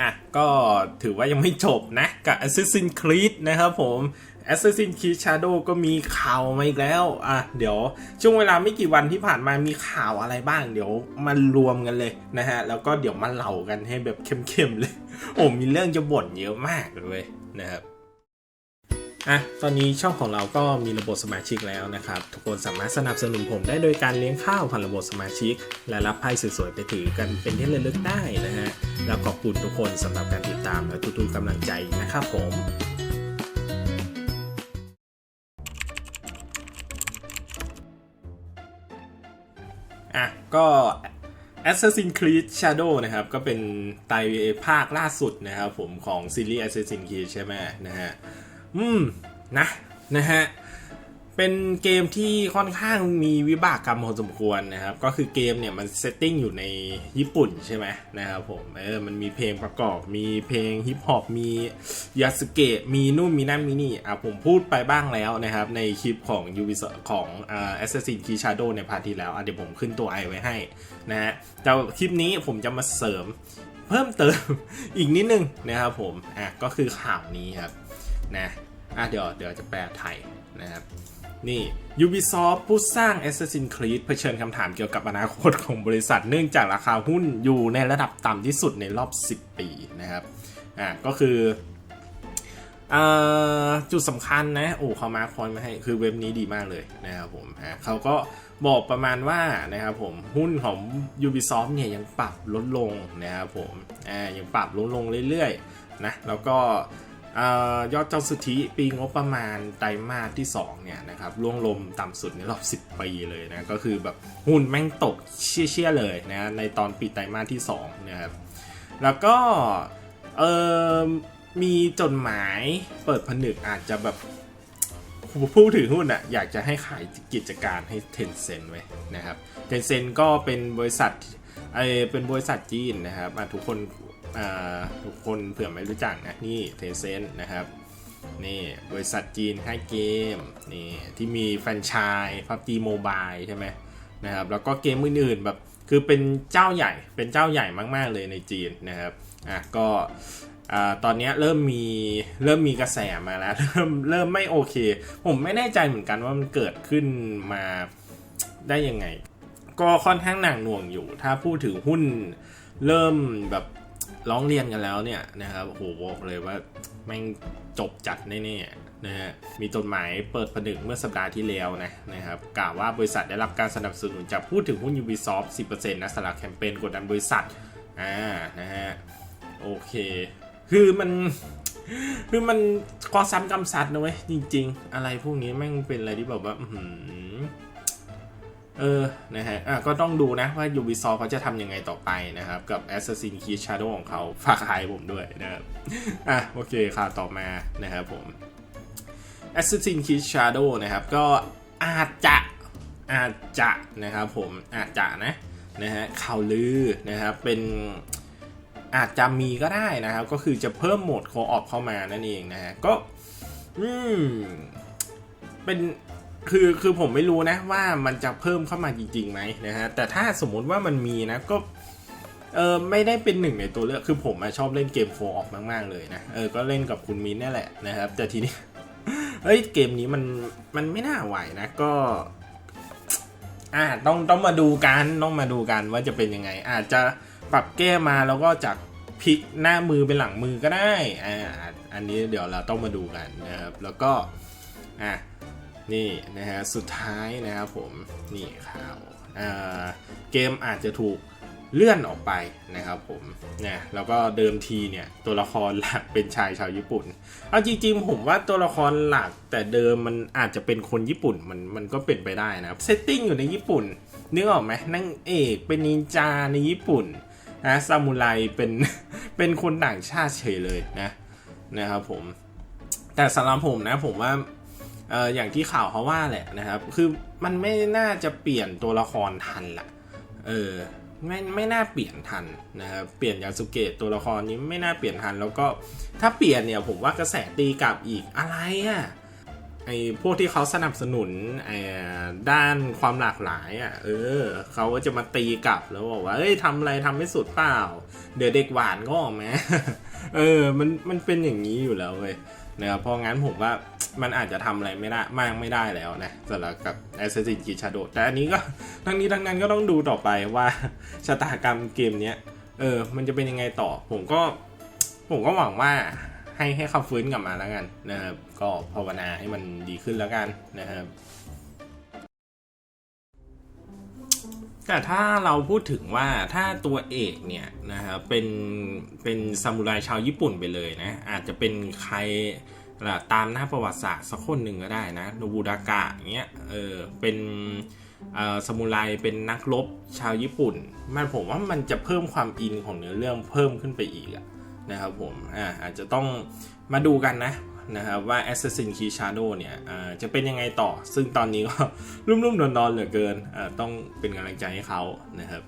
อะก็ถือว่ายังไม่จบนะ กับ Assassin's Creed นะครับผม Assassin's Creed Shadow ก็มีข่าวมาอีกแล้ว อะ เดี๋ยวช่วงเวลาไม่กี่วันที่ผ่านมามีข่าวอะไรบ้าง เดี๋ยวมารวมกันเลยนะฮะ แล้วก็เดี๋ยวมาเล่ากันให้แบบเข้มๆเลย โอ้มีเรื่องจะบ่นเยอะมากเลยนะครับอะ ตอนนี้ช่องของเราก็มีระบบสมาชิกแล้วนะครับ ทุกคนสามารถสนับสนุนผมได้โดยการเลี้ยงข้าวผ่านระบบสมาชิก และรับไพ่สวยๆไปถือกันเป็นที่ระลึกได้นะฮะ แล้วขอบคุณทุกคนสำหรับการติดตามและทุกๆกำลังใจนะครับผมอะก็ Assassin's Creed Shadow นะครับ ก็เป็นไตรภาคล่าสุดนะครับผมของซีรีส์ Assassin's Creed ใช่ไหมนะฮะ อืม นะ นะฮะ เป็นเกมที่ค่อนข้างมีวิบากกรรมพอสมควรนะครับ ก็คือเกมเนี่ยมันเซตติ้งอยู่ในญี่ปุ่นใช่ไหมนะครับผมเออมันมีเพลงประกอบ มีเพลงฮิปฮอปมียาสเกะมีนู่นมีนั่นมีนี่อะผมพูดไปบ้างแล้วนะครับ ในคลิปของ Ubisoft ของอ่า Assassin's Creed Shadow ในพาร์ทที่แล้วอะเดี๋ยวผมขึ้นตัวไอไว้ให้นะฮะแต่คลิปนี้ผมจะมาเสริมเพิ่มเติมอีกนิดนึงนะครับผมอะก็คือข่าวนี้ครับนะอะเดี๋ยวเดี๋ยวจะแปลไทยนะครับ นี่ Ubisoft ผู้สร้าง Assassin's Creed เผชิญคำถามเกี่ยวกับอนาคตของบริษัท เนื่องจากราคาหุ้นอยู่ในระดับต่ำที่สุดในรอบ 10 ปีนะครับอะก็คือจุดสำคัญนะโอ้เขามาคอยมาให้คือเว็บนี้ดีมากเลยนะครับผมอะเขาก็บอกประมาณว่านะครับผมหุ้นของ Ubisoft เนี่ยยังปรับลดลงนะครับผมอ่ายังปรับลดลงเรื่อยๆนะแล้วก็ ยอดเจ้าสุทธิปีงบประมาณไตรมาสที่ 2 เนี่ยนะครับล่วงลมต่ำสุดในรอบ 10 ปีเลยนะ ก็คือแบบหุ้นแม่งตกเชี่ยๆเลยนะในตอนปิดไตรมาสที่2นะครับแล้วก็เออมีจดหมายเปิดผนึกอาจจะแบบผู้ถือหุ้นอะอยากจะให้ขายกิจการให้ Tencent ไว้นะครับ Tencent ก็เป็นบริษัทเอเป็นบริษัทจีนนะครับทุกคน ทุกคนเผื่อไม่รู้จักนะนี่เทเซนนะครับนี่บริษัทจีนให้เกมนี่ที่มีแฟรนไชส์พับจีโมบายใช่ไหมนะครับแล้วก็เกมอื่นๆแบบคือเป็นเจ้าใหญ่เป็นเจ้าใหญ่มากๆเลยในจีนนะครับอะก็อ่าตอนนี้เริ่มมีเริ่มมีกระแสมาแล้ว เริ่มเริ่มไม่โอเค ผมไม่แน่ใจเหมือนกันว่ามันเกิดขึ้นมาได้ยังไง ก็ค่อนข้างหนักหน่วงอยู่ ถ้าพูดถึงหุ้นเริ่มแบบ ร้องเรียนกันแล้วเนี่ยนะครับโอ้โหบอกเลยว่าแม่งจบจัดแน่ๆนะฮะมีจดหมายเปิดผนึกเมื่อสัปดาห์ที่แล้วนะนะครับกล่าวว่าบริษัทได้รับการสนับสนุนจากผู้ถือหุ้น Ubisoft 10%นะสำหรับแคมเปญกดดันบริษัทอ่านะฮะโอเค คือมันคือมันกอซ้ำกำซัดนะเว้ยจริง ๆ อะไรพวกนี้แม่งเป็นอะไรที่แบบว่าอื้อหือ เออ นะฮะ อะ ก็ต้องดูนะว่า Ubisoft เขาจะทำยังไงต่อไปนะครับ กับ Assassin's Creed Shadow ของเขาฝากขายผมด้วยนะครับ อะ โอเคข่าวต่อมานะครับผม Assassin's Creed Shadow นะครับ ก็อาจจะ อาจจะนะครับผม อาจจะนะ นะฮะ ข่าวลือนะครับ เป็นอาจจะมีก็ได้นะครับ ก็คือจะเพิ่มโหมดโคออปเข้ามานั่นเองนะฮะ ก็ อืม เป็น คือคือผมไม่รู้นะว่ามันจะเพิ่มเข้ามาจริงๆไหมนะฮะแต่ถ้าสมมุติว่ามันมีนะก็เออไม่ได้เป็นหนึ่งในตัวเลือกคือผมอชอบเล่นเกมโฟออกมาก ๆ เลยนะเออก็เล่นกับคุณมินนี่แหละนะครับ แต่ทีนี้เฮ้ยเกมนี้มันมันไม่น่าไหวนะก็ อ่าต้องต้องมาดูกันต้องมาดูกันว่าจะเป็นยังไง อาจจะปรับแก้มาแล้วก็จากพลิกหน้ามือเป็นหลังมือก็ได้อ่าอันนี้เดี๋ยวเราต้องมาดูกันนะครับแล้วก็อะ นี่นะฮะสุดท้ายนะครับผมนี่ข่าวเกมอาจจะถูกเลื่อนออกไปนะครับผมนะแล้วก็เดิมทีเนี่ยตัวละครหลักเป็นชายชาวญี่ปุ่น เอาจริงๆผมว่าตัวละครหลักแต่เดิมมันอาจจะเป็นคนญี่ปุ่นมันมันก็เป็นไปได้นะครับเซตติ้งอยู่ในญี่ปุ่นนึกออกไหมนางเอกเป็นนินจาในญี่ปุ่นนะซามูไรเป็นเป็นคนต่างชาติเฉยเลยนะนะครับผมแต่สำหรับผมนะผมว่า เอออย่างที่ข่าวเขาว่าแหละนะครับ คือมันไม่น่าจะเปลี่ยนตัวละครทันละเออไม่ไม่น่าเปลี่ยนทันนะครับเปลี่ยนยาสุเกะตัวละครนี้ไม่น่าเปลี่ยนทัน แล้วก็ถ้าเปลี่ยนเนี่ยผมว่ากระแสตีกลับอีกอะไรอะ่ะไอ้พวกที่เขาสนับสนุนไอ้ด้านความหลากหลายอะเออเขาก็จะมาตีกลับแล้วบอกว่าเอ้ยทำอะไรทำไม่สุดเปล่า เดี๋ยวเด็กหวานก็ออกมาเออมันมันเป็นอย่างนี้อยู่แล้วเว้ยนะครับเพราะงั้นผมว่า มันอาจจะทำอะไรไม่ได้มากไม่ได้แล้วนะสำหรับกับ Assassin's Creed Shadow แต่อันนี้ก็ทั้งนี้ทั้งนั้นก็ต้องดูต่อไปว่าชะตากรรมเกมเนี้ยเออ มันจะเป็นยังไงต่อ ผมก็ ผมก็หวังว่าให้ให้เขาฟื้นกลับมาแล้วกันนะครับ ก็ภาวนาให้มันดีขึ้นแล้วกันนะครับแต่ถ้าเราพูดถึงว่าถ้าตัวเอกเนี่ยนะครับเป็นเป็นซามูไรชาวญี่ปุ่นไปเลยนะ อาจจะเป็นใคร ตามหน้าประวัติศาสตร์สักคนหนึ่งก็ได้นะโนบุดากะเงี้ยเออเป็นเอ่อซามูไรเป็นนักรบชาวญี่ปุ่น มันผมว่ามันจะเพิ่มความอินของเนื้อเรื่องเพิ่มขึ้นไปอีกอะนะครับผมอ่าอาจจะต้องมาดูกันนะนะครับว่า Assassin's Creed Shadow เนี่ยอ่าจะเป็นยังไงต่อ ซึ่งตอนนี้ก็รุ่มๆนอนๆเหลือเกินอ่าต้องเป็นกำลังใจให้เขานะครับ